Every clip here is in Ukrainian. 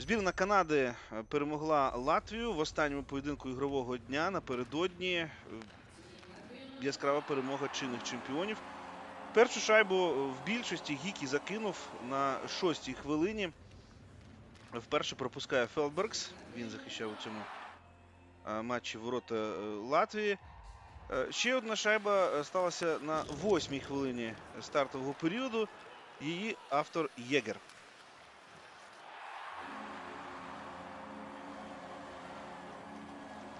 Збірна Канади е, перемогла Латвію в останньому поєдинку ігрового дня напередодні. е, Яскрава перемога чинних чемпіонів. Першу шайбу в більшості Гікі закинув на шостій хвилині. Вперше пропускає Фелбергс. Він захищав у цьому е, матчі ворота е, Латвії. Е, Ще одна шайба е, сталася на восьмій хвилині стартового періоду. Її автор Єгер.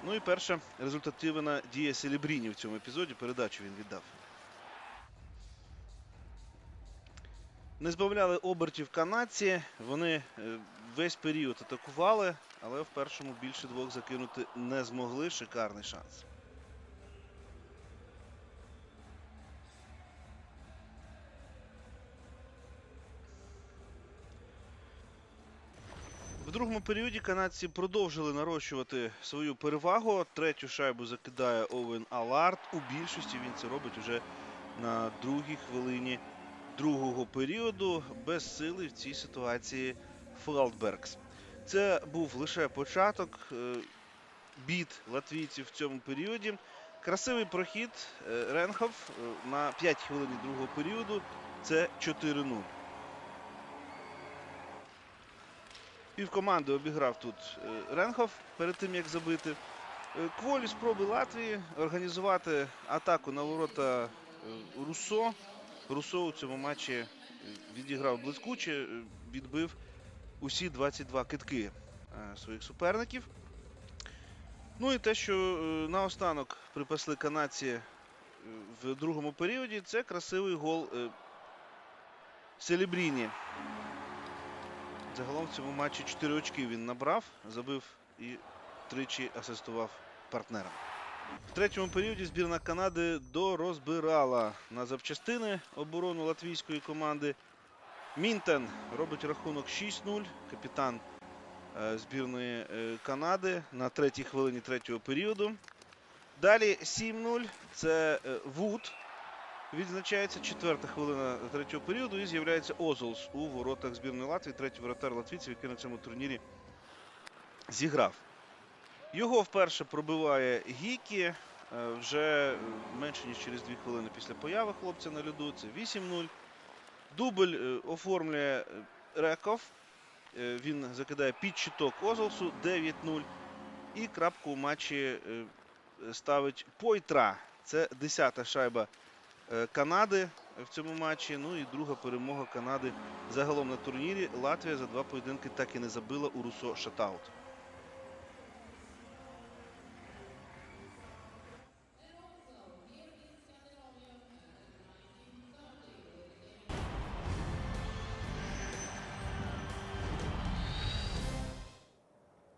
Ну і перша результативна дія Селібріні в цьому епізоді. Передачу він віддав. Не збавляли обертів канадці. Вони е, весь період атакували, але в першому більше двох закинути не змогли. Шикарний шанс. Другому періоді канадці продовжили нарощувати свою перевагу. Третю шайбу закидає Овен Аларт. У більшості він це робить уже на другій хвилині другого періоду. Без сили в цій ситуації Фелдбергс. Це був лише початок е, бід латвійців в цьому періоді. Красивий прохід е, Ренхов е, на 5 хвилин другого періоду. Це 4-0. Півкоманди обіграв тут е, Ренхов перед тим, як забити. Е, Кволі спроби Латвії організувати атаку на ворота е, Руссо. Руссо у цьому матчі відіграв блискуче, відбив усі 22 китки своїх суперників. Ну і те, що наостанок припасли канадці в другому періоді, це красивий гол Селебріні. Загалом в цьому матчі 4 очки він набрав, забив і тричі асистував партнерам. В третьому періоді збірна Канади дорозбирала на запчастини оборону латвійської команди. Мінтен робить рахунок 6-0. Капітан е, збірної е, Канади на третій хвилині третього періоду. Далі 7-0. Це е, Вуд. Відзначається четверта хвилина третього періоду і з'являється Озолс у воротах збірної Латвії. Третій воротар латвійців, який на цьому турнірі зіграв. Його вперше пробиває Гікі е, вже менше ніж через дві хвилини після появи хлопця на льоду. Це 8-0. Дубль е, оформлює е, Реков. Він закидає під щиток Озолсу 9-0. І крапку у матчі ставить Пойтра. Це 10-та шайба Канади в цьому матчі. Ну і друга перемога Канади загалом на турнірі. Латвія за два поєдинки так і не забила у Русо шатаут.